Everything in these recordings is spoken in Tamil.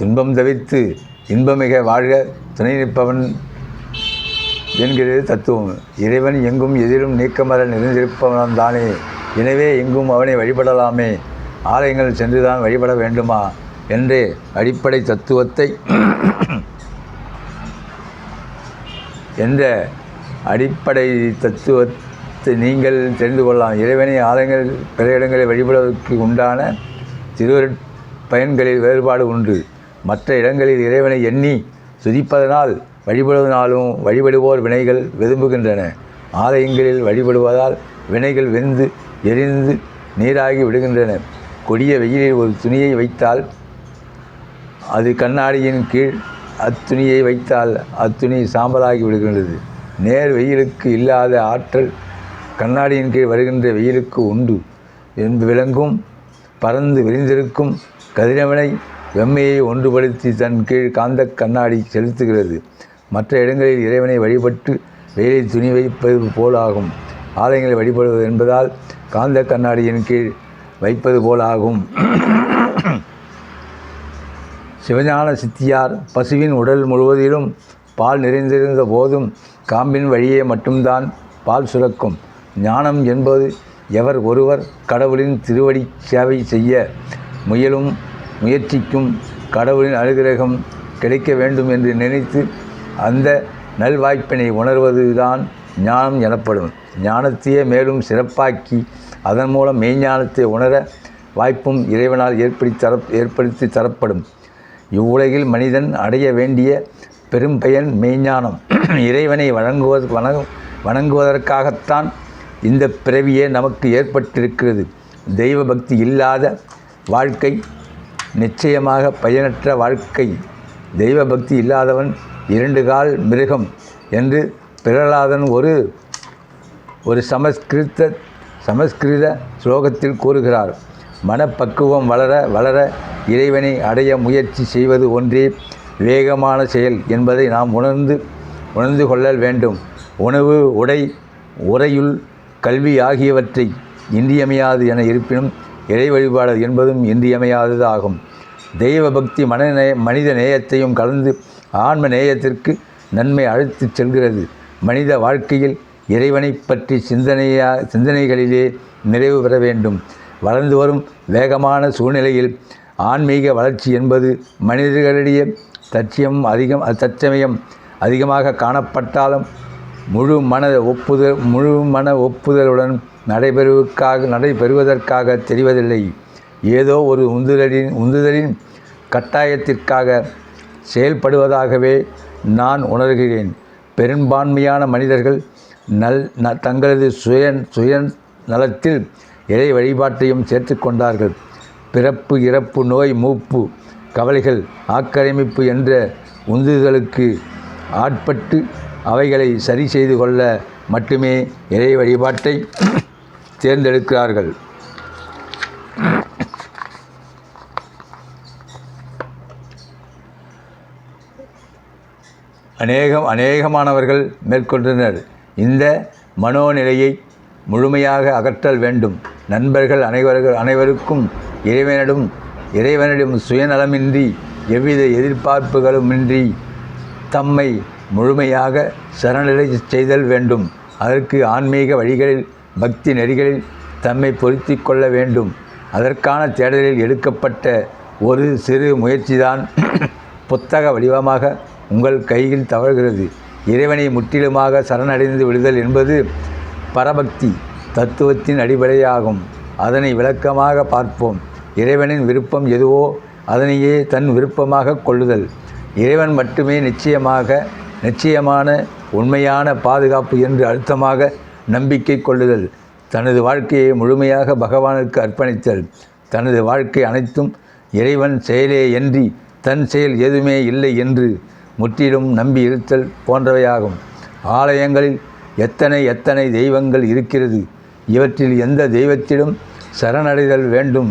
துன்பம் தவிர்த்து இன்பமிக வாழ்க துணை நிற்பவன் என்கிறது தத்துவம். இறைவன் எங்கும் எதிலும் நீக்கமர நிறைந்திருப்பவன் தானே. எனவே எங்கும் அவனை வழிபடலாமே. ஆலயங்கள் சென்றுதான் வழிபட வேண்டுமா? என்றே அடிப்படை தத்துவத்தை என்ற அடிப்படை தத்துவத்தை நீங்கள் தெரிந்து கொள்ளலாம். இறைவனை ஆலயங்கள் பிற இடங்களில் வழிபடுவதற்கு உண்டான திருவருட் பயன்களில் வேறுபாடு உண்டு. மற்ற இடங்களில் இறைவனை எண்ணி துதிப்பதனால் வழிபடுவதனாலும் வழிபடுவோர் வினைகள் வெதும்புகின்றன. ஆலயங்களில் வழிபடுவதால் வினைகள் வெந்து எரிந்து நீராகி விடுகின்றன. கொடிய வெயிலில் ஒரு துணியை வைத்தால் அது கண்ணாடியின் கீழ் அத்துணியை வைத்தால் அத்துணி சாம்பலாகி விடுகின்றது. நேர் வெயிலுக்கு இல்லாத ஆற்றல் கண்ணாடியின் கீழ் வருகின்ற வெயிலுக்கு உண்டு. என்று விளங்கும் பறந்து விரிந்திருக்கும் கதிரவனை வெம்மையை ஒன்றுபடுத்தி தன் கீழ் காந்த கண்ணாடி செலுத்துகிறது. மற்ற இடங்களில் இறைவனை வழிபட்டு வெயிலை துணி வைப்பது போலாகும். ஆலயங்களை வழிபடுவது என்பதால் காந்த கண்ணாடியின் கீழ் வைப்பது போலாகும். சிவஞான சித்தியார் பசுவின் உடல் முழுவதிலும் பால் நிறைந்திருந்த போதும் காம்பின் வழியே மட்டும்தான் பால் சுரக்கும். ஞானம் என்பது எவர் ஒருவர் கடவுளின் திருவடி சேவை செய்ய முயலும் முயற்சிக்கும் கடவுளின் அனுகிரகம் கிடைக்க வேண்டும் என்று நினைத்து அந்த நல்வாய்ப்பினை உணர்வதுதான் ஞானம் எனப்படும். ஞானத்தையே மேலும் சிறப்பாக்கி அதன் மூலம் மெய்ஞானத்தை உணர வாய்ப்பும் இறைவனால் ஏற்படுத்தி தர ஏற்படுத்தி தரப்படும். இவ்வுலகில் மனிதன் அடைய வேண்டிய பெரும் பயன் மெய்ஞானம். இறைவனை வணங்குவது வணங்கு வணங்குவதற்காகத்தான் இந்த பிறவியே நமக்கு ஏற்பட்டிருக்கிறது. தெய்வ பக்தி இல்லாத வாழ்க்கை நிச்சயமாக பயனற்ற வாழ்க்கை. தெய்வ பக்தி இல்லாதவன் இரண்டு கால் மிருகம் என்று பிரகலாதன் ஒரு ஒரு சமஸ்கிருத சமஸ்கிருத ஸ்லோகத்தில் கூறுகிறார். மனப்பக்குவம் வளர வளர இறைவனை அடைய முயற்சி செய்வது ஒன்றே வேகமான செயல் என்பதை நாம் உணர்ந்து உணர்ந்து கொள்ளல் வேண்டும். உணவு உடை உரையுள் கல்வி ஆகியவற்றை இன்றியமையாது என இருப்பினும் இறை வழிபாடு என்பதும் இன்றியமையாதது ஆகும் தெய்வ பக்தி மனநே மனித நேயத்தையும் கலந்து ஆன்ம நேயத்திற்கு நன்மை அழைத்துச் செல்கிறது. மனித வாழ்க்கையில் இறைவனை பற்றி சிந்தனையா சிந்தனைகளிலே நிறைவு பெற வேண்டும். வளர்ந்து வரும் வேகமான சூழ்நிலையில் ஆன்மீக வளர்ச்சி என்பது மனிதர்களிடையே தச்சியம் அதிகம் தற்சமயம் அதிகமாக காணப்பட்டாலும் முழு மன ஒப்புதல் முழு மன ஒப்புதலுடன் நடைபெறுவதற்காக நடைபெறுவதற்காக தெரிவதில்லை. ஏதோ ஒரு உந்துதலின் உந்துதலின் கட்டாயத்திற்காக செயல்படுவதாகவே நான் உணர்கிறேன். பெரும்பான்மையான மனிதர்கள் நல் ந தங்களது சுய சுய நலத்தில் இறை வழிபாட்டையும் சேர்த்து கொண்டார்கள். பிறப்பு இறப்பு நோய் மூப்பு கவலைகள் ஆக்கிரமிப்பு என்ற உந்துதலுக்கு ஆட்பட்டு அவைகளை சரி செய்து கொள்ள மட்டுமே இறை வழிபாட்டை தேர்ந்தெடுக்கிறார்கள். அநேகம் அநேகமானவர்கள் மேற்கொண்டனர். இந்த மனோநிலையை முழுமையாக அகற்றல் வேண்டும். நண்பர்கள் அனைவர்கள் அனைவருக்கும் இறைவனிடம் இறைவனிடம் சுயநலமின்றி எவ்வித எதிர்பார்ப்புகளுமின்றி தம்மை முழுமையாக சரணடை செய்தல் வேண்டும். அதற்கு ஆன்மீக வழிகளில் பக்தி நெறிகளில் தம்மை பொருத்தி கொள்ள வேண்டும். அதற்கான தேடலில் எடுக்கப்பட்ட ஒரு சிறு முயற்சிதான் புத்தக வடிவமாக உங்கள் கையில் தவழ்கிறது. இறைவனை முற்றிலுமாக சரணடைந்து விடுதல் என்பது பரபக்தி தத்துவத்தின் அடிப்படையாகும். அதனை விளக்கமாக பார்ப்போம். இறைவனின் விருப்பம் எதுவோ அதனையே தன் விருப்பமாக கொள்ளுதல். இறைவன் மட்டுமே நிச்சயமாக நிச்சயமான உண்மையான பாதுகாப்பு என்று அழுத்தமாக நம்பிக்கை கொள்ளுதல் தனது வாழ்க்கையை முழுமையாக பகவானுக்கு அர்ப்பணித்தல் தனது வாழ்க்கை அனைத்தும் இறைவன் செயலே என்றி தன் செயல் எதுவுமே இல்லை என்று முற்றிலும் நம்பி இருத்தல் போன்றவையாகும். ஆலயங்களில் எத்தனை எத்தனை தெய்வங்கள் இருக்கிறது இவற்றில் எந்த தெய்வத்திலும் சரணடைதல் வேண்டும்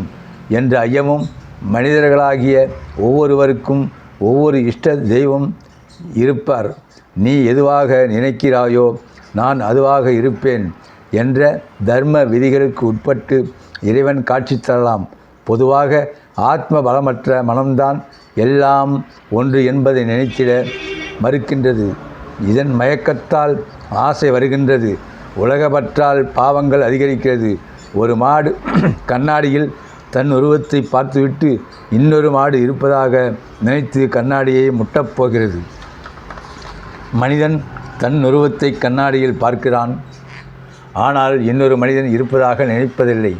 என்ற ஐயமும் மனிதர்களாகிய ஒவ்வொருவருக்கும் ஒவ்வொரு இஷ்ட தெய்வம் இருப்பார். நீ எதுவாக நினைக்கிறாயோ நான் அதுவாக இருப்பேன் என்ற தர்ம விதிகளுக்கு உட்பட்டு இறைவன் காட்சி தரலாம். பொதுவாக ஆத்ம பலமற்ற மனம்தான் எல்லாம் ஒன்று என்பதை நினைத்திட மறுக்கின்றது. இதன் மயக்கத்தால் ஆசை வருகின்றது. உலகப்பற்றால் பாவங்கள் அதிகரிக்கிறது. ஒரு மாடு கண்ணாடியில் தன் உருவத்தை பார்த்துவிட்டு இன்னொரு மாடு இருப்பதாக நினைத்து கண்ணாடியை முட்டப்போகிறது மனிதன் தன் உருவத்தை கண்ணாடியில் பார்க்கிறான். ஆனால் இன்னொரு மனிதன் இருப்பதாக நினைப்பதில்லை.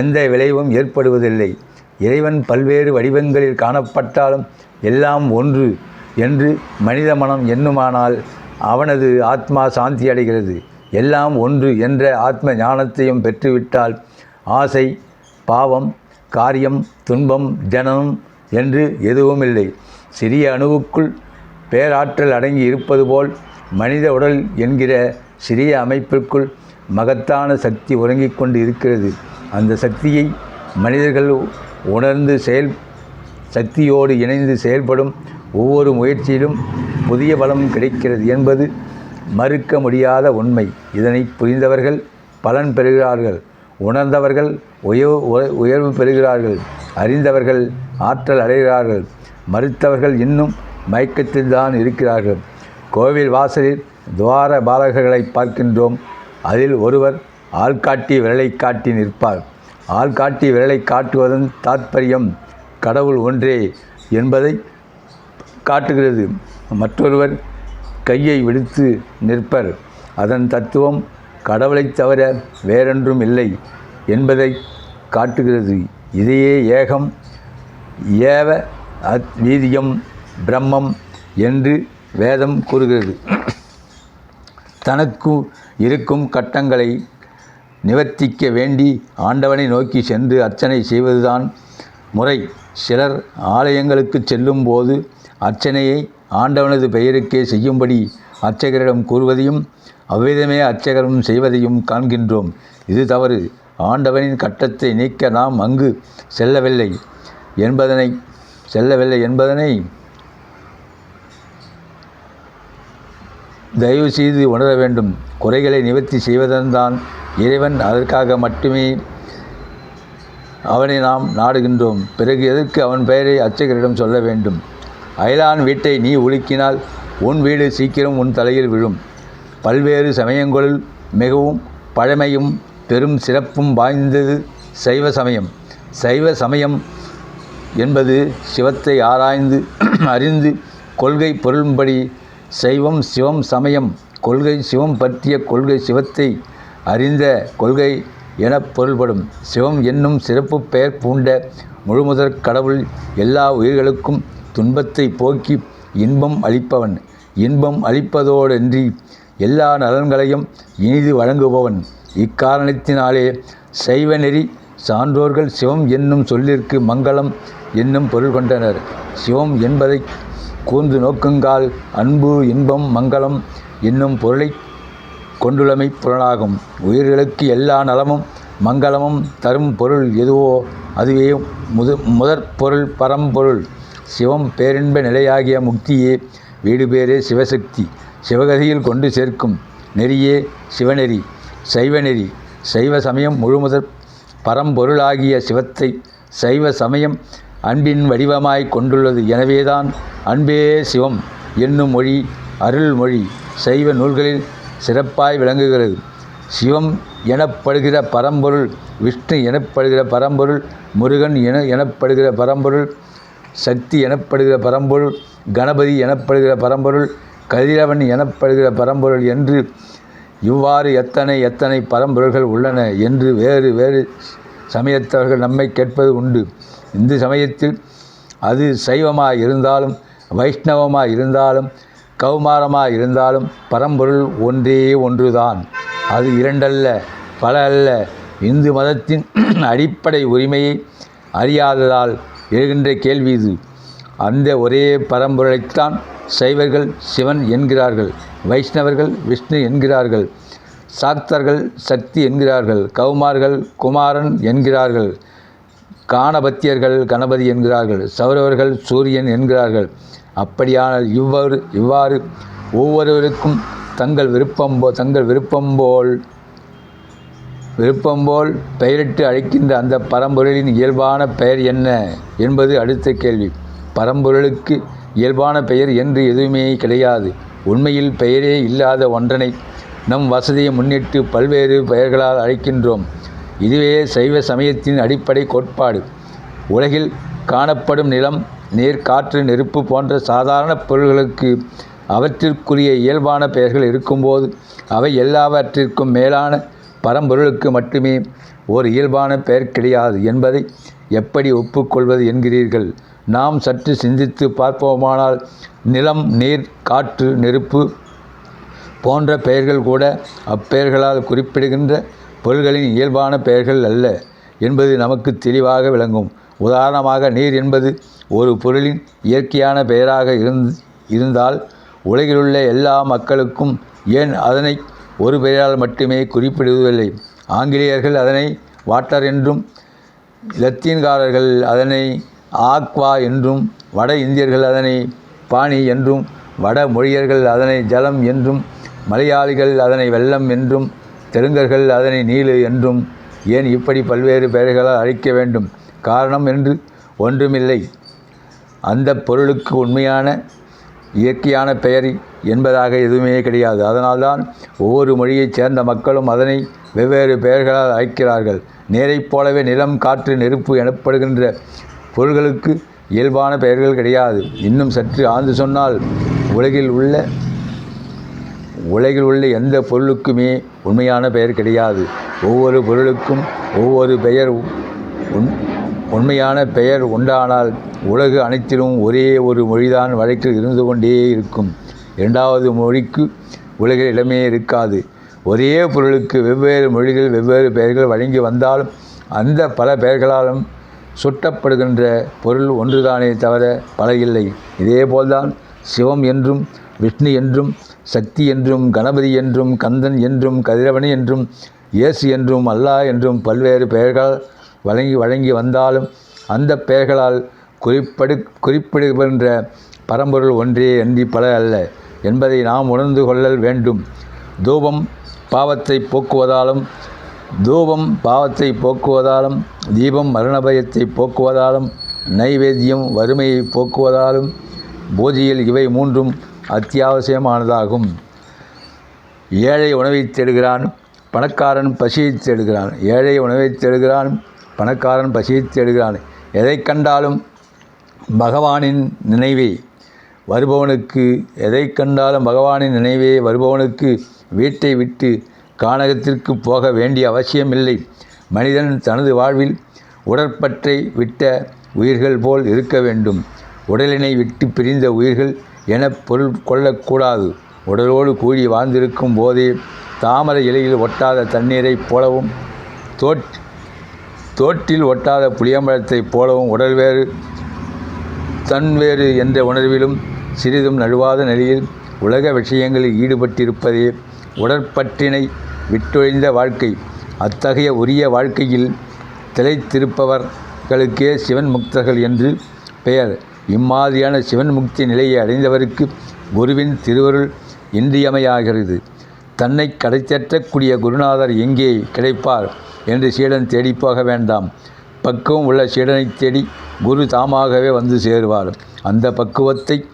எந்த விளைவும் ஏற்படுவதில்லை. இறைவன் பல்வேறு வடிவங்களில் காணப்பட்டாலும் எல்லாம் ஒன்று என்று மனித மனம் எண்ணுமானால் அவனது ஆத்மா சாந்தி அடைகிறது. எல்லாம் ஒன்று என்ற ஆத்ம ஞானத்தையும் பெற்றுவிட்டால் ஆசை பாவம் காரியம் துன்பம் ஜனனம் என்று எதுவும் இல்லை சிறிய அணுவுக்குள் பேராற்றல் அடங்கி இருப்பது போல் மனித உடல் என்கிற சிறிய அமைப்பிற்குள் மகத்தான சக்தி உறங்கிக் கொண்டு இருக்கிறது. அந்த சக்தியை மனிதர்கள் உணர்ந்து செயல் சக்தியோடு இணைந்து செயல்படும் ஒவ்வொரு முயற்சியிலும் புதிய பலம் கிடைக்கிறது என்பது மறுக்க முடியாத உண்மை. இதனை புரிந்தவர்கள் பலன் பெறுகிறார்கள். உணர்ந்தவர்கள் உயர் உயர்வு பெறுகிறார்கள். அறிந்தவர்கள் ஆற்றல் அடைகிறார்கள். மறுத்தவர்கள் இன்னும் மயக்கத்தில்தான் இருக்கிறார்கள். கோவில் வாசலில் துவார பாலகர்களை பார்க்கின்றோம். அதில் ஒருவர் ஆள்காட்டி விரலை காட்டி நிற்பார். ஆள்காட்டி விரலை காட்டுவதன் தாற்பயம் கடவுள் ஒன்றே என்பதை காட்டுகிறது. மற்றொருவர் கையை விடுத்து நிற்பர். அதன் தத்துவம் கடவுளைத் தவிர வேறொன்றும் இல்லை என்பதை காட்டுகிறது. இதையே ஏகம் ஏவ அத் வீதியம் பிரம்மம் என்று வேதம் கூறுகிறது. தனக்கு இருக்கும் கட்டங்களை நிவர்த்திக்க வேண்டி ஆண்டவனை நோக்கி சென்று அர்ச்சனை செய்வதுதான் முறை. சிலர் ஆலயங்களுக்கு செல்லும் போது அர்ச்சனையை ஆண்டவனது பெயருக்கே செய்யும்படி அர்ச்சகரிடம் கூறுவதையும் அவ்விதமே அர்ச்சகரும் செய்வதையும் காண்கின்றோம். இது தவறு. ஆண்டவனின் கட்டத்தை நீக்க நாம் அங்கு செல்லவில்லை என்பதனை செல்லவில்லை என்பதனை தயவு செய்து உணர வேண்டும். குறைகளை நிவர்த்தி செய்வதன்தான் இறைவன் அதற்காக மட்டுமே அவனை நாம் நாடுகின்றோம். பிறகு எதற்கு அவன் பெயரை அர்ச்சகரிடம் சொல்ல வேண்டும்? அயலான் வீட்டை நீ உலுக்கினால் உன் வீடு சீக்கிரம் உன் தலையில் விழும். பல்வேறு சமயங்களுள் மிகவும் பழமையும் பெரும் சிறப்பும் வாய்ந்தது சைவ சமயம். சைவ சமயம் என்பது சிவத்தை ஆராய்ந்து அறிந்து கொள்கை பொருளும்படி சைவம் சிவம் சமயம் கொள்கை சிவம் பற்றிய கொள்கை சிவத்தை அறிந்த கொள்கை எனப் பொருள்படும். சிவம் என்னும் சிறப்பு பெயர் பூண்ட முழுமுதற் கடவுள் எல்லா உயிர்களுக்கும் துன்பத்தை போக்கி இன்பம் அளிப்பவன். இன்பம் அளிப்பதோடன்றி எல்லா நலன்களையும் இனிது வழங்குபவன். இக்காரணத்தினாலே சைவ நெறி சான்றோர்கள் சிவம் என்னும் சொல்லிற்கு மங்களம் என்னும் பொருள் கொண்டனர். சிவம் என்பதை கூர்ந்து நோக்குங்கால் அன்பு இன்பம் மங்களம் என்னும் பொருளை கொண்டுள்ளமை புலனாகும். உயிர்களுக்கு எல்லா நலமும் மங்களமும் தரும் பொருள் எதுவோ அதுவே முது முதற் பொருள் பரம்பொருள். சிவம் பேரின்ப நிலையாகிய முக்தியே வீடு பேரே சிவசக்தி. சிவகதியில் கொண்டு சேர்க்கும் நெறியே சிவநெறி சைவ நெறி சைவ சமயம் முழுமுதற் பரம்பொருளாகிய சிவத்தை சைவ சமயம் அன்பின் வடிவமாய் கொண்டுள்ளது. எனவேதான் அன்பே சிவம் என்னும் மொழி அருள்மொழி சைவ நூல்களில் சிறப்பாய் விளங்குகிறது. சிவம் எனப்படுகிற பரம்பொருள் விஷ்ணு எனப்படுகிற பரம்பொருள் முருகன் என எனப்படுகிற பரம்பொருள் சக்தி எனப்படுகிற பரம்பொருள் கணபதி எனப்படுகிற பரம்பொருள் கதிரவன் எனப்படுகிற பரம்பொருள் என்று இவ்வாறு எத்தனை எத்தனை பரம்பொருள்கள் உள்ளன என்று வேறு வேறு சமயத்தவர்கள் நம்மை கேட்பது உண்டு. இந்து சமயத்தில் அது சைவமாக இருந்தாலும் வைஷ்ணவமாக இருந்தாலும் கௌமாரமாக இருந்தாலும் பரம்பொருள் ஒன்றே ஒன்றுதான். அது இரண்டல்ல பல அல்ல இந்து மதத்தின் அடிப்படை உரிமையை அறியாததால் எழுகின்ற கேள்வி இது. அந்த ஒரே பரம்பொருளைத்தான் சைவர்கள் சிவன் என்கிறார்கள் வைஷ்ணவர்கள் விஷ்ணு என்கிறார்கள் சாக்தர்கள் சக்தி என்கிறார்கள் கௌமார்கள் குமாரன் என்கிறார்கள். காணபத்தியர்கள் கணபதி என்கிறார்கள் சௌரவர்கள் சூரியன் என்கிறார்கள். அப்படியானால் இவ்வாறு இவ்வாறு ஒவ்வொருவருக்கும் தங்கள் விருப்பம் போ தங்கள் விருப்பம் போல் விருப்பம் போல் பெயரிட்டு அழைக்கின்ற அந்த பரம்பொருளின் இயல்பான பெயர் என்ன என்பது அடுத்த கேள்வி. பரம்பொருளுக்கு இயல்பான பெயர் என்று எதுவுமே கிடையாது. உண்மையில் பெயரே இல்லாத ஒன்றனை நம் வசதியை முன்னிட்டு பல்வேறு பெயர்களால் அழைக்கின்றோம். இதுவே சைவ சமயத்தின் அடிப்படை கோட்பாடு. உலகில் காணப்படும் நிலம் நீர் காற்று நெருப்பு போன்ற சாதாரண பொருள்களுக்கு அவற்றிற்குரிய இயல்பான பெயர்கள் இருக்கும்போது அவை எல்லாவற்றிற்கும் மேலான பரம்பொருளுக்கு மட்டுமே ஓர் இயல்பான பெயர் கிடையாது என்பதை எப்படி ஒப்புக்கொள்வது என்கிறீர்கள்? நாம் சற்று சிந்தித்து பார்ப்போமானால் நிலம் நீர் காற்று நெருப்பு போன்ற பெயர்கள் கூட அப்பெயர்களால் குறிப்பிடுகின்ற பொருள்களின் இயல்பான பெயர்கள் அல்ல என்பது நமக்கு தெளிவாக விளங்கும். உதாரணமாக நீர் என்பது ஒரு பொருளின் இயற்கையான பெயராக இருந் இருந்தால் உலகிலுள்ள எல்லா மக்களுக்கும் ஏன் அதனை ஒரு பெயரால் மட்டுமே குறிப்பிடுவதில்லை? ஆங்கிலேயர்கள் அதனை வாட்டர் என்றும் லத்தீன்காரர்கள் அதனை ஆக்வா என்றும் வட இந்தியர்கள் அதனை பாணி என்றும் வட மொழியர்கள் அதனை ஜலம் என்றும் மலையாளிகள் அதனை வெள்ளம் என்றும் தெலுங்கர்கள் அதனை நீலு என்றும் ஏன் இப்படி பல்வேறு பெயர்களால் அழைக்க வேண்டும்? காரணம் என்று ஒன்றுமில்லை. அந்த பொருளுக்கு உண்மையான இயற்கையான பெயர் என்பதாக எதுவுமே கிடையாது. அதனால்தான் ஒவ்வொரு மொழியைச் சேர்ந்த மக்களும் அதனை வெவ்வேறு பெயர்களால் அழைக்கிறார்கள். நேரைப் போலவே நிலம் காற்று நெருப்பு எனப்படுகின்ற பொருள்களுக்கு இயல்பான பெயர்கள் கிடையாது. இன்னும் சற்று ஆழ்ந்து சொன்னால் உலகில் உள்ள உலகில் உள்ள எந்த பொருளுக்குமே உண்மையான பெயர் கிடையாது. ஒவ்வொரு பொருளுக்கும் ஒவ்வொரு பெயர் உண் உண்மையான பெயர் உண்டானால் உலகு அனைத்திலும் ஒரே ஒரு மொழிதான் வழக்கில் இருந்து கொண்டே இருக்கும். இரண்டாவது மொழிக்கு உலகில் இடமே இருக்காது. ஒரே பொருளுக்கு வெவ்வேறு மொழிகள் வெவ்வேறு பெயர்கள் வழங்கி வந்தாலும் அந்த பல பெயர்களாலும் சுட்டப்படுகின்ற பொருள் ஒன்றுதானே தவிர பல இல்லை. இதேபோல்தான் சிவம் என்றும் விஷ்ணு என்றும் சக்தி என்றும் கணபதி என்றும் கந்தன் என்றும் கதிரவணி என்றும் இயேசு என்றும் அல்லாஹ் என்றும் பல்வேறு பெயர்கள் வழங்கி வழங்கி வந்தாலும் அந்த பெயர்களால் குறிப்பிடு குறிப்பிடுகின்ற பரம்பொருள் ஒன்றே அன்றி பல அல்ல என்பதை நாம் உணர்ந்து கொள்ளல் வேண்டும். தூபம் பாவத்தை போக்குவதாலும் தூபம் பாவத்தை போக்குவதாலும் தீபம் மரணபயத்தை போக்குவதாலும் நைவேத்தியம் வறுமையை போக்குவதாலும் பூஜையில் இவை மூன்றும் அத்தியாவசியமானதாகும். ஏழை உணவை தேடுகிறான் பணக்காரன் பசியை தேடுகிறான். ஏழை உணவை தேடுகிறான் பணக்காரன் பசியை தேடுகிறான். எதை கண்டாலும் பகவானின் நினைவே வருபவனுக்கு எதை கண்டாலும் பகவானின் நினைவே வருபவனுக்கு வீட்டை விட்டு கானகத்திற்கு போக வேண்டிய அவசியமில்லை. மனிதன் தனது வாழ்வில் உடற்பற்றை விட்ட உயிர்கள் போல் இருக்க வேண்டும். உடலினை விட்டு பிரிந்த உயிர்கள் என பொருள் கொள்ளக்கூடாது. உடலோடு கூடி வாழ்ந்திருக்கும் போதே தாமரை இலையில் ஒட்டாத தண்ணீரைப் போலவும் தோட் தோட்டில் ஒட்டாத புளியம்பழத்தைப் போலவும் உடல் வேறு தன் வேறு என்ற உணர்விலும் சிறிதும் நழுவாத நிலையில் உலக விஷயங்களில் ஈடுபட்டிருப்பதே உடற்பற்றினை விட்டொழிந்த வாழ்க்கை. அத்தகைய உரிய வாழ்க்கையில் திளைத்திருப்பவர்களுக்கே சிவன் முக்தர்கள் என்று பெயர். இம்மாதிரியான சிவன் முக்தி நிலையை அடைந்தவருக்கு குருவின் திருவருள் இன்றியமையாகிறது. தன்னை கடைத்தேற்றக்கூடிய குருநாதர் எங்கே கிடைப்பார் என்று சீடன் தேடிப் போக வேண்டாம். பக்குவம் உள்ள சீடனை தேடி குரு தாமாகவே வந்து சேருவார். அந்த பக்குவத்தை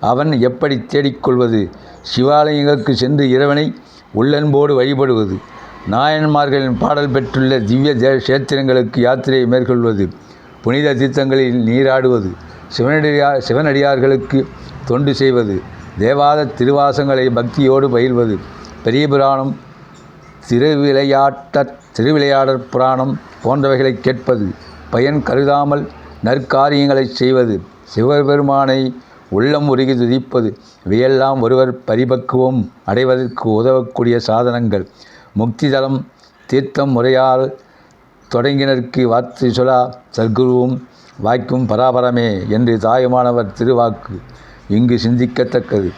அவன் எப்படி தேடிக்கொள்வது சிவாலயங்களுக்கு சென்று இறைவனை உள்ளன்போடு வழிபடுவது? நாயன்மார்களின் பாடல் பெற்றுள்ள திவ்ய தே கஷேத்திரங்களுக்கு யாத்திரையை மேற்கொள்வது? புனித தீர்த்தங்களில் நீராடுவது? சிவனடியா சிவனடியார்களுக்கு தொண்டு செய்வது தேவாத திருவாசங்களை பக்தியோடு பயில்வது பெரிய புராணம் திருவிளையாட்ட திருவிளையாடற் புராணம் போன்றவைகளை கேட்பது பயன் கருதாமல் நற்காரியங்களை செய்வது சிவபெருமானை உள்ளம் உருகி துதிப்பது இவையெல்லாம் ஒருவர் பரிபக்குவம் அடைவதற்கு உதவக்கூடிய சாதனங்கள். முக்திதலம் தீர்த்தம் முறையால் தொடங்கினருக்கு வார்த்தை சொலா சர்க்குருவும் வாய்க்கும் பராபரமே என்று தாயுமானவர் திருவாக்கு இங்கு சிந்திக்கத்தக்கது.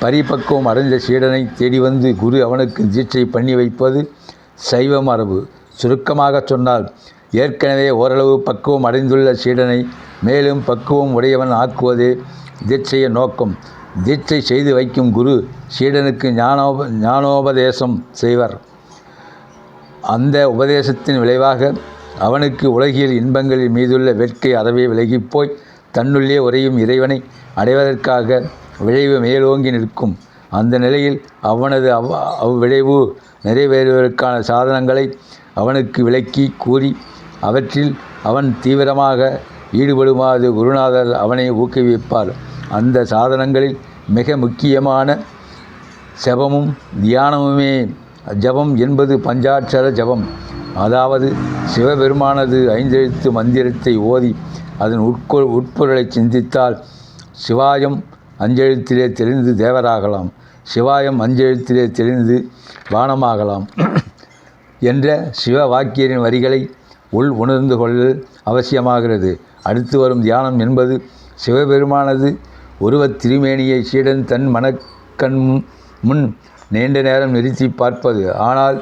பரிபக்குவம் அடைந்த சீடனை தேடி வந்து குரு அவனுக்கு தீட்சை பண்ணி வைப்பது சைவ மரபு. சுருக்கமாகச் சொன்னால் ஏற்கனவே ஓரளவு பக்குவம் அடைந்துள்ள சீடனை மேலும் பக்குவம் உடையவன் ஆக்குவதே தீட்சைய நோக்கம். தீட்சை செய்து வைக்கும் குரு சீடனுக்கு ஞானோப ஞானோபதேசம் செய்வர். அந்த உபதேசத்தின் விளைவாக அவனுக்கு உலகியல் இன்பங்களின் மீதுள்ள வேட்கை அறவே விலகிப்போய் தன்னுள்ளே உறையும் இறைவனை அடைவதற்காக விளைவு மேலோங்கி நிற்கும். அந்த நிலையில் அவனது அவ் அவ்விளைவு நிறைவேறுவதற்கான சாதனங்களை அவனுக்கு விளக்கி கூறி அவற்றில் அவன் தீவிரமாக ஈடுபடுமாறு குருநாதர் அவனை ஊக்குவிப்பார். அந்த சாதனங்களில் மிக முக்கியமான செபமும் தியானமுமே ஜபம் என்பது பஞ்சாட்சர ஜபம். அதாவது சிவபெருமானது ஐந்தெழுத்து மந்திரத்தை ஓதி அதன் உட்கொ உட்பொருளை சிந்தித்தால் சிவாயம் அஞ்செழுத்திலே தெளிந்து தேவராகலாம். சிவாயம் அஞ்செழுத்திலே தெளிந்து வானமாகலாம். என்ற சிவ வாக்கியரின் வரிகளை உள் உணர்ந்து கொள்ளல் அவசியமாகிறது. அடுத்து வரும் தியானம் என்பது சிவபெருமானது உருவத் திருமேனியை சீடன் தன் மனக்கண் முன் நீண்ட நேரம் நிறுத்தி பார்ப்பது. ஆனால்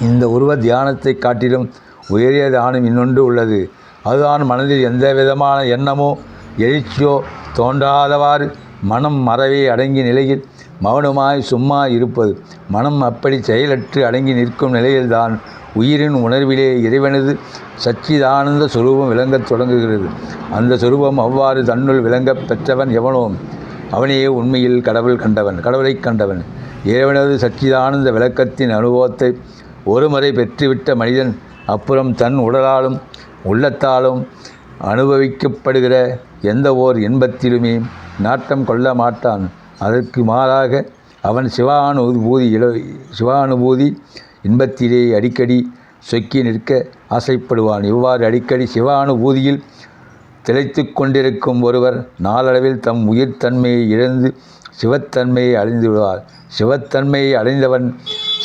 இந்த உருவ தியானத்தை காட்டிலும் உயரிய தியானம் இன்னொன்று உள்ளது. அதுதான் மனதில் எந்த விதமான எண்ணமோ எழுச்சியோ தோன்றாதவாறு மனம் மறவே அடங்கிய நிலையில் மௌனமாய் சும்மா இருப்பது. மனம் அப்படி செயலற்று அடங்கி நிற்கும் நிலையில்தான் உயிரின் உணர்விலே இறைவனது சச்சிதானந்த சுரூபம் விளங்கத் தொடங்குகிறது. அந்த சுரூபம் அவ்வாறு தன்னுள் விளங்கப் பெற்றவன் எவனோ அவனையே உண்மையில் கடவுள் கண்டவன் கடவுளை கண்டவன். இறைவனது சச்சிதானந்த விளக்கத்தின் அனுபவத்தை ஒருமுறை பெற்றுவிட்ட மனிதன் அப்புறம் தன் உடலாலும் உள்ளத்தாலும் அனுபவிக்கப்படுகிற எந்த ஓர் இன்பத்திலுமே நாட்டம் கொள்ள மாட்டான். அதற்கு மாறாக அவன் சிவானுபூதி இல சிவானுபூதி இன்பத்திலே அடிக்கடி சொக்கி நிற்க ஆசைப்படுவான். இவ்வாறு அடிக்கடி சிவானுபூதியில் திளைத்து கொண்டிருக்கும் ஒருவர் நாளளவில் தம் உயிர்த்தன்மையை இழந்து சிவத்தன்மையை அடைந்து விடுவார் சிவத்தன்மையை அடைந்தவன்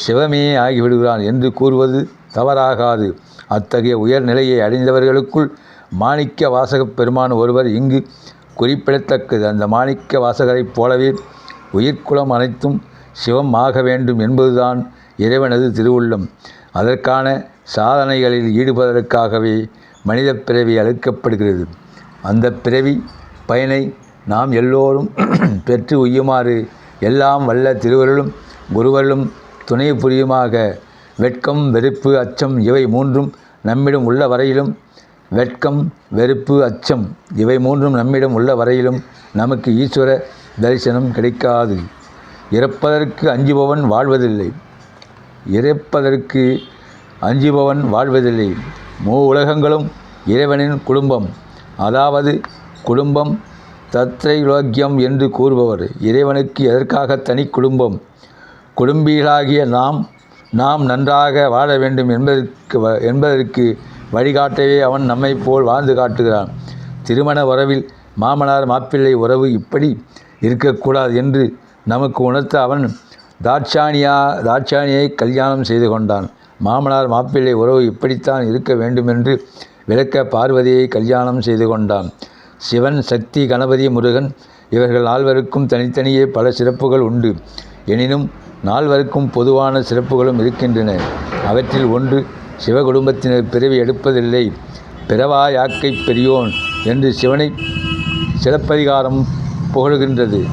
சிவமே ஆகிவிடுகிறான் என்று கூறுவது தவறாகாது. அத்தகைய உயர்நிலையை அடைந்தவர்களுக்குள் மாணிக்க வாசகப் பெருமான் ஒருவர் இங்கு குறிப்பிடத்தக்கது. அந்த மாணிக்க வாசகரைப் போலவே உயிர்க்குளம் அனைத்தும் சிவம் ஆக வேண்டும் என்பதுதான் இறைவனது திருவுள்ளம். அதற்கான சாதனைகளில் ஈடுபதற்காகவே மனித பிறவி அளிக்கப்படுகிறது அந்த பிறவி பயனை நாம் எல்லோரும் பெற்று உய்யுமாறு எல்லாம் வல்ல திருவருளும் குருவருளும் துணை புரியுமாக வெட்கம் வெறுப்பு அச்சம் இவை மூன்றும் நம்மிடம் உள்ள வரையிலும். வெட்கம் வெறுப்பு அச்சம் இவை மூன்றும் நம்மிடம் உள்ள வரையிலும் நமக்கு ஈஸ்வர தரிசனம் கிடைக்காது. இறப்பதற்கு அஞ்சுபவன் வாழ்வதில்லை. இறப்பதற்கு அஞ்சுபவன் வாழ்வதில்லை. மூ உலகங்களும் இறைவனின் குடும்பம். அதாவது குடும்பம் தத்ரைலோக்கியம் என்று கூறுபவர். இறைவனுக்கு எதற்காக தனி குடும்பம்? குடும்பிகளாகிய நாம் நாம் நன்றாக வாழ வேண்டும் என்பதற்கு வ- என்பதற்கு வழிகாட்டவே அவன் நம்மைப் போல் வாழ்ந்து காட்டுகிறான். திருமண உறவில் மாமனார் மாப்பிள்ளை உறவு இப்படி இருக்கக்கூடாது என்று நமக்கு உணர்த்த அவன் தாட்சாணியா தாட்சாணியை கல்யாணம் செய்து கொண்டான். மாமனார் மாப்பிள்ளை உறவு இப்படித்தான் இருக்க வேண்டுமென்று விளக்க பார்வதியை கல்யாணம் செய்து கொண்டான். சிவன் சக்தி கணபதி முருகன் இவர்கள் நால்வருக்கும் தனித்தனியே பல சிறப்புகள் உண்டு. எனினும் நால்வருக்கும் பொதுவான சிறப்புகளும் இருக்கின்றன. அவற்றில் ஒன்று சிவகுடும்பத்தினர் பிறவி எடுப்பதில்லை. பிறவா யாக்கை பெரியோன் என்று சிவனை சிலப்பதிகாரம் புகழுகின்றது.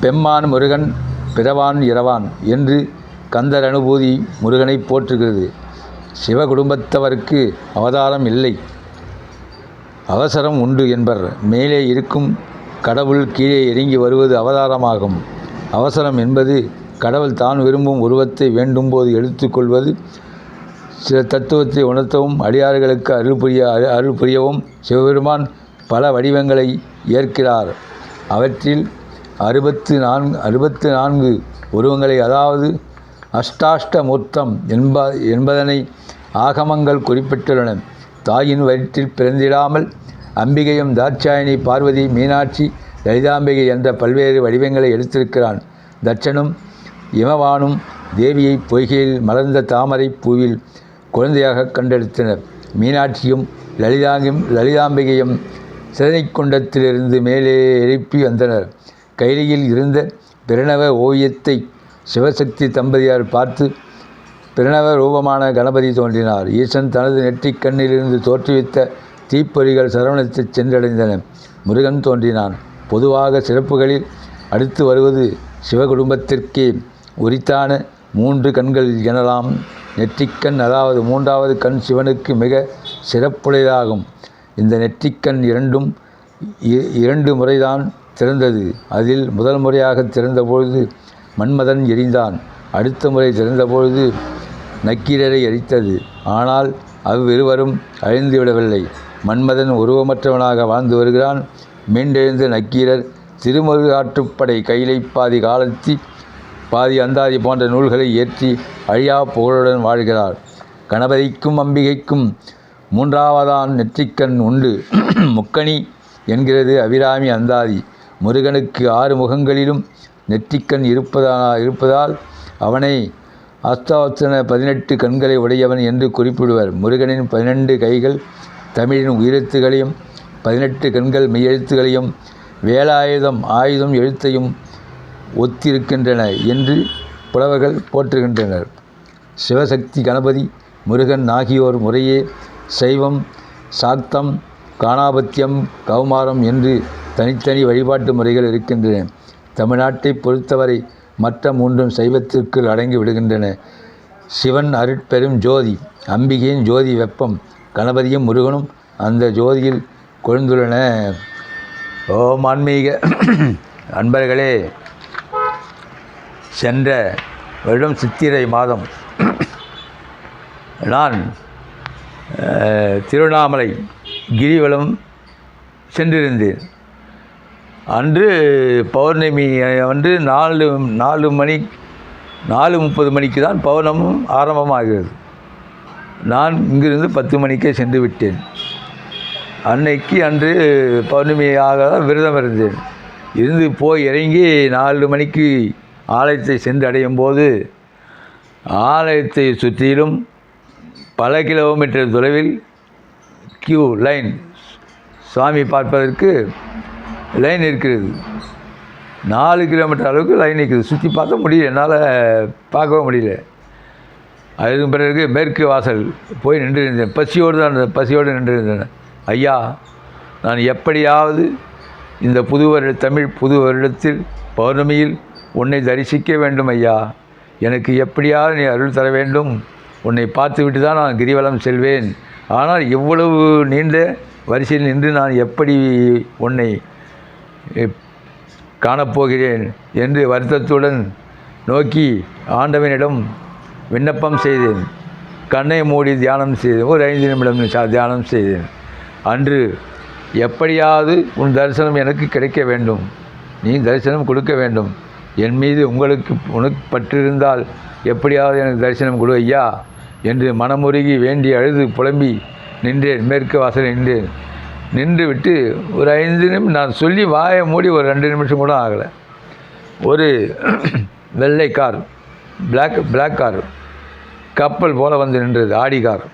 பெம்மான் முருகன் பிறவான் இரவான் என்று கந்தர் அனுபூதி முருகனை போற்றுகிறது. சிவகுடும்பத்தவருக்கு அவதாரம் இல்லை. அவசரம் உண்டு என்பர். மேலே இருக்கும் கடவுள் கீழே இறங்கி வருவது அவதாரமாகும். அவசரம் என்பது கடவுள் தான் விரும்பும் உருவத்தை வேண்டும்போது எடுத்துக்கொள்வது சில தத்துவத்தை உணர்த்தவும் அடியார்களுக்கு அருள் புரிய அரு- அருள் புரியவும் சிவபெருமான் பல வடிவங்களை ஏற்கிறார். அவற்றில் அறுபத்து நான்கு அறுபத்து நான்கு உருவங்களை அதாவது அஷ்டாஷ்டமூர்த்தம் என்ப என்பதனை ஆகமங்கள் குறிப்பிட்டுள்ளன. தாயின் வயிற்றில் பிறந்திடாமல் அம்பிகையும் தாட்சாயணி பார்வதி மீனாட்சி லலிதாம்பிகை என்ற பல்வேறு வடிவங்களை எடுத்திருக்கிறான். தட்சனும் இமவானும் தேவியை பொய்கையில் மலர்ந்த தாமரை பூவில் குழந்தையாக கண்டெடுத்தனர். மீனாட்சியும் லலிதாங்கும் லலிதாம்பிகையும் சிதனைக்குண்டத்திலிருந்து மேலே எழுப்பி வந்தனர். கைலியில் இருந்த பிரணவ ஓவியத்தை சிவசக்தி தம்பதியார் பார்த்து பிரணவ ரூபமான கணபதி தோன்றினார். ஈசன் தனது நெற்றிக் கண்ணிலிருந்து தோற்றுவித்த தீப்பொறிகள் சரவணத்தை சென்றடைந்தன. முருகன் தோன்றினான். பொதுவாக சிறப்புகளில் அடுத்து வருவது சிவகுடும்பத்திற்கே. உரித்தான மூன்று கண்கள் எனலாம். நெற்றிக்கண் அதாவது மூன்றாவது கண் சிவனுக்கு மிக சிறப்புடையதாகும். இந்த நெற்றிக்கண் இரண்டும் இ- இரண்டு முறைதான் திறந்தது. அதில் முதல் முறையாக திறந்தபொழுது மன்மதன் எரிந்தான். அடுத்த முறை திறந்தபொழுது நக்கீரரை எரித்தது. ஆனால் அவ்விருவரும் அழிந்து விடவில்லை மன்மதன் உருவமற்றவனாக வாழ்ந்து வருகிறான். மீண்டெழுந்த நக்கீரர் திருமருகாற்றுப்படை கைலை பாதி காலத்தி பாதி அந்தாதி போன்ற நூல்களை இயற்றி அழியா புகழுடன் வாழ்கிறார். கணபதிக்கும் அம்பிகைக்கும் மூன்றாவதான் நெற்றிக்கண் உண்டு. முக்கணி என்கிறது அபிராமி அந்தாதி. முருகனுக்கு ஆறு முகங்களிலும் நெற்றிக்கண் இருப்பதா இருப்பதால் அவனை அஸ்தாவத்தன பதினெட்டு கண்களை உடையவன் என்று குறிப்பிடுவர். முருகனின் பதினெண்டு கைகள் தமிழின் உயிரெழுத்துகளையும் பதினெட்டு கண்கள் மெய்யெழுத்துகளையும் வேலாயுதம் ஆயுதம் எழுத்தையும் ஒத்திருக்கின்றன என்று புலவர்கள் போற்றுகின்றனர். சிவசக்தி கணபதி முருகன் ஆகியோர் முறையே சைவம் சாக்தம் காணாபத்தியம் கௌமாரம் என்று தனித்தனி வழிபாட்டு முறைகள் இருக்கின்றன. தமிழ்நாட்டை பொறுத்தவரை மற்ற மூன்றும் சைவத்திற்குள் அடங்கி விடுகின்றன. சிவன் அருட்பெரும் ஜோதி அம்பிகையின் ஜோதி வெப்பம் கணபதியும் முருகனும் அந்த ஜோதியில் கொழுந்துள்ளன. ஓம் ஆன்மீக அன்பர்களே சென்ற வருடம் சித்திரை மாதம் நான் திருவண்ணாமலை கிரிவலம் சென்றிருந்தேன். அன்று பௌர்ணமி அன்று நாலு நாலு மணி நாலு முப்பது மணிக்கு தான் பௌர்ணமும் ஆரம்பமாகிறது. நான் இங்கிருந்து பத்து மணிக்கே சென்று விட்டேன். அன்னைக்கு அன்று பௌர்ணமியாக தான் விரதம் இருந்தேன். இருந்து போய் இறங்கி நாலு மணிக்கு ஆலயத்தை சென்று அடையும் போது ஆலயத்தை சுற்றிலும் பல கிலோமீட்டர் தொலைவில் கியூ லைன் சாமி பார்ப்பதற்கு லைன் இருக்கிறது. நாலு கிலோமீட்டர் அளவுக்கு லைன் இருக்குது. சுற்றி பார்க்க முடியல. என்னால் பார்க்கவும் முடியல. அதுக்கு பிறகு மேற்கு வாசல் போய் நின்று இருந்தேன் பசியோடு தான் இருந்தேன். பசியோடு நின்று இருந்தேன் ஐயா நான் எப்படியாவது இந்த புது வருட தமிழ் புது வருடத்தில் பௌர்ணமியில் உன்னை தரிசிக்க வேண்டும் ஐயா. எனக்கு எப்படியாவது நீ அருள் தர வேண்டும். உன்னை பார்த்துவிட்டு தான் நான் கிரிவலம் செல்வேன். ஆனால் இவ்வளவு நீண்ட வரிசையில் நின்று நான் எப்படி உன்னை காணப்போகிறேன் என்று வருத்தத்துடன் நோக்கி ஆண்டவனிடம் விண்ணப்பம் செய்தேன். கண்ணை மூடி தியானம் செய்தேன். ஒரு ஐந்து நிமிடம் தியானம் செய்தேன். அன்று எப்படியாவது உன் தரிசனம் எனக்கு கிடைக்க வேண்டும். நீ தரிசனம் கொடுக்க வேண்டும். என் மீது உங்களுக்கு உனக்கு பற்றிருந்தால் எப்படியாவது எனக்கு தரிசனம் கொடு ஐயா என்று மனமுருகி வேண்டி அழுது புலம்பி நின்றேன் மேற்கு வாசல் நின்றேன். நின்று விட்டு ஒரு ஐந்து நிமிஷம் நான் சொல்லி வாயை மூடி ஒரு ரெண்டு நிமிஷம் கூட ஆகலை. ஒரு வெள்ளை கார் பிளாக் பிளாக் கார் கப்பல் போல் வந்து நின்றது ஆடி கார்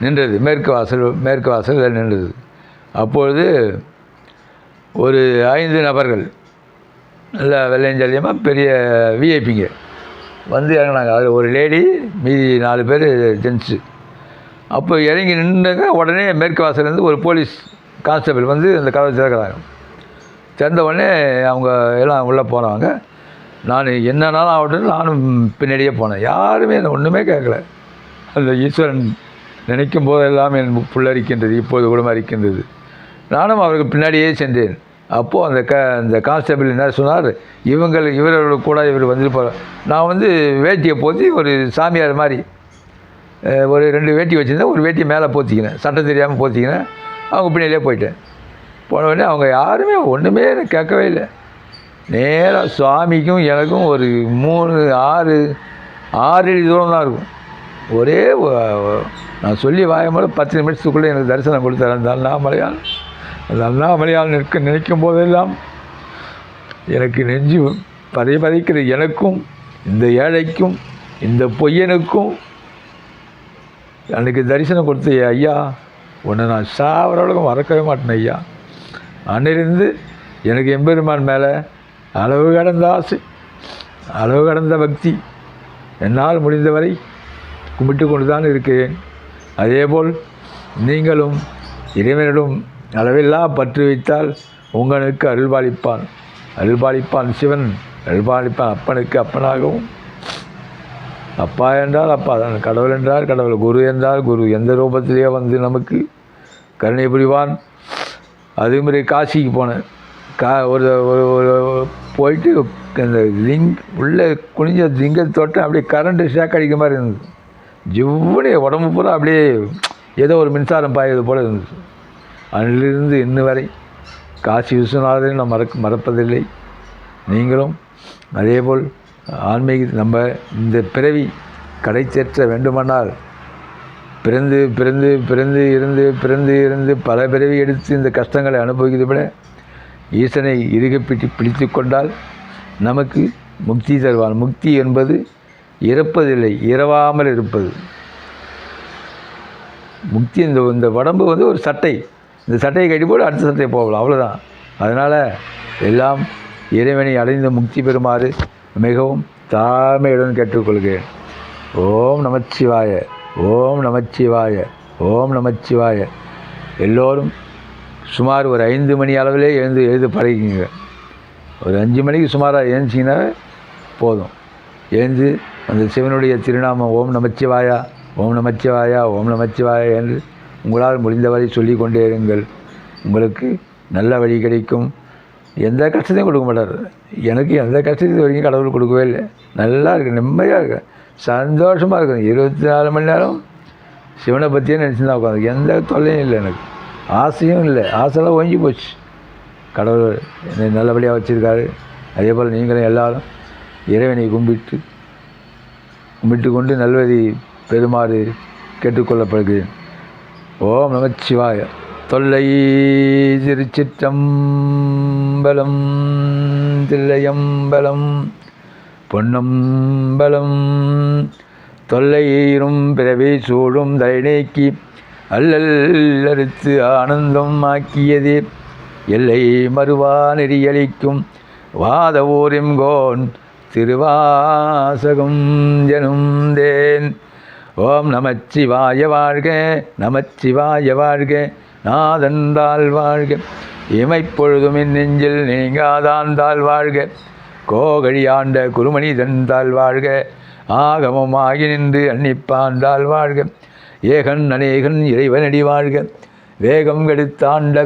நின்றது மேற்கு வாசல் மேற்கு வாசல் நின்றது. அப்பொழுது ஒரு ஐந்து நபர்கள் நல்ல வெள்ளையஞ்சாலியமாக பெரிய விஐபிங்க வந்து இறங்குனாங்க. அதில் ஒரு லேடி மீதி நாலு பேர் ஜென்ஸு அப்போ இறங்கி நின்றுங்க. உடனே மேற்கு வாசலேருந்து ஒரு போலீஸ் கான்ஸ்டபிள் வந்து அந்த கதவை திறக்கிறாங்க திறந்த உடனே அவங்க எல்லாம் உள்ளே போனவங்க நான் என்னன்னாலும் ஆகட்டும் நானும் பின்னாடியே போனேன். யாருமே என்னை ஒன்றுமே கேட்கல. அந்த ஈஸ்வரன் நினைக்கும் போதெல்லாம் என் புல்லரிக்கின்றது இப்போது கூட இருக்கின்றது. நானும் அவருக்கு பின்னாடியே சென்றேன். அப்போது அந்த க அந்த கான்ஸ்டபிள் என்ன சொன்னார்? இவங்கள் இவரோட கூட இவர் வந்துட்டு போகிறார் நான் வந்து வேட்டியை போத்தி ஒரு சாமியார் மாதிரி ஒரு ரெண்டு வேட்டி வச்சுருந்தேன். ஒரு வேட்டியை மேலே போத்திக்கினேன். சட்டம் தெரியாமல் போத்திக்கினேன். அவங்க பின்னாடியே போயிட்டேன். போன உடனே அவங்க யாருமே ஒன்றுமே கேட்கவே இல்லை. நேராக சுவாமிக்கும் எனக்கும் ஒரு மூணு ஆறு ஆறு அடி தூரம் தான் இருக்கும். ஒரே நான் சொல்லி வாயமோட பத்து நிமிஷத்துக்குள்ளே எனக்கு தரிசனம் கொடுத்தாரு. அந்த நாமலையால் அந்த அண்ணாமலையால் நிற்க நினைக்கும் போதெல்லாம் எனக்கு நெஞ்சு பதை பதைக்கிற எனக்கும் இந்த ஏழைக்கும் இந்த பொய்யனுக்கும் அன்றைக்கி தரிசனம் கொடுத்த ஐயா உன்னை நான் சாவரளவுக்கு மறக்கவே மாட்டேன் ஐயா. அன்னிலிருந்து எனக்கு எம்பெருமான் மேலே அளவு கடந்த ஆசை அளவு கடந்த பக்தி. என்னால் முடிந்தவரை கும்பிட்டு கொண்டு தான் இருக்கிறேன். அதேபோல் நீங்களும் இறைவனிடம் அளவில்லா பற்று வைத்தால் உங்களுக்கு அருள்பாலிப்பான். அருள்பாலிப்பான் சிவன் அருள்பாலிப்பான் அப்பனுக்கு அப்பனாகவும். அப்பா என்றால் அப்பா தான் கடவுள் என்றால் கடவுள் குரு என்றால் குரு எந்த ரூபத்திலேயே வந்து நமக்கு கருணை புரிவான். அதே மாதிரி காசிக்கு போனேன். கா ஒரு ஒரு ஒரு போயிட்டு அந்த லிங் உள்ளே குனிஞ்ச லிங்க தோட்டம் அப்படியே கரண்ட்டு ஷேக் அடிக்கிற மாதிரி இருந்தது. ஜிவ்வுனே உடம்பு பூரா அப்படியே ஏதோ ஒரு மின்சாரம் பாயது போல் இருந்துச்சு அதிலிருந்து இன்று வரை? காசி விஸ்வநாதரை நாம் மறக்க மறப்பதில்லை. நீங்களும் அதேபோல் ஆன்மீக நம்ம இந்த பிறவி கடை சேர்த்த வேண்டுமானால் பிறந்து பிறந்து பிறந்து இருந்து பிறந்து இருந்து பல பிறவி எடுத்து இந்த கஷ்டங்களை அனுபவிக்கிறது விட ஈசனை இறுக பிடி பிடித்து கொண்டால் நமக்கு முக்தி தருவான். முக்தி என்பது இறப்பதில்லை இரவாமல் இருப்பது. முக்தி இந்த இந்த உடம்பு வந்து ஒரு சட்டை. இந்த சட்டையை கட்டி போட்டு அடுத்த சட்டையை போகலாம். அவ்வளோதான் அதனால் எல்லாம் இறைவனை அடைந்து முக்தி பெறுமாறு மிகவும் தாழ்மையுடன் கேட்டுக்கொள்கிறேன். ஓம் நமச்சிவாய ஓம் நமச்சிவாய ஓம் நமச்சிவாய. எல்லோரும் சுமார் ஒரு ஐந்து மணி அளவிலே எழுந்து எழுத பழகிங்க ஒரு அஞ்சு மணிக்கு சுமாராக எழுந்திச்சிங்கன்னா போதும். எழுந்து அந்த சிவனுடைய திருநாமம் ஓம் நமச்சிவாயா ஓம் நமச்சிவாயா ஓம் நமச்சிவாயா என்று உங்களால் முடிந்தவரை சொல்லிக் கொண்டே இருங்கள். உங்களுக்கு நல்ல வழி கிடைக்கும். எந்த கஷ்டத்தையும் கொடுக்க மாட்டார். எனக்கு எந்த கஷ்டத்தையும் வரைக்கும் கடவுள் கொடுக்கவே இல்லை. நல்லா இருக்கு நிம்மதியாக இருக்கு. சந்தோஷமாக இருக்கும் இருபத்தி நாலு மணி நேரம் சிவனை பற்றியே நினச்சி தான் உட்காந்து எந்த தொல்லையும் இல்லை எனக்கு. ஆசையும் இல்லை. ஆசைலாம் ஒஞ்சி போச்சு. கடவுள் என்னை நல்லபடியாக வச்சுருக்காரு. அதே போல் நீங்களும் எல்லாரும் இறைவனை கும்பிட்டு கும்பிட்டு கொண்டு நல்வதி பெறுமாறு கேட்டுக்கொள்ளப்படுகிறேன். ஓம் நமச்சிவாய. தொல்லை திருச்சிற்றம்பலம் தில்லையம்பலம் பொன்னம்பலம் தொல்லையீரும் பிறவி சூடும் தலை நீக்கி அல்லல் அறுத்து ஆனந்தம் ஆக்கியதே. எல்லை மறுவா நெறியளிக்கும் வாத ஊரிம்கோன் திருவாசகம் ஜனும் தேன். ஓம் நமச்சிவாய வாழ்க நமச்சிவாய வாழ்க நாதந்தாள் வாழ்க. இமைப்பொழுதும் நெஞ்சில் நீங்காதாந்தாள் வாழ்க. கோகழி ஆண்ட குருமணி தந்தால் வாழ்க. ஆகமமாகி நின்று அன்னிப்பாண்டாள் வாழ்க. ஏகன் அநேகன் இறைவனடி வாழ்க. வேகம் கெடுத்தாண்ட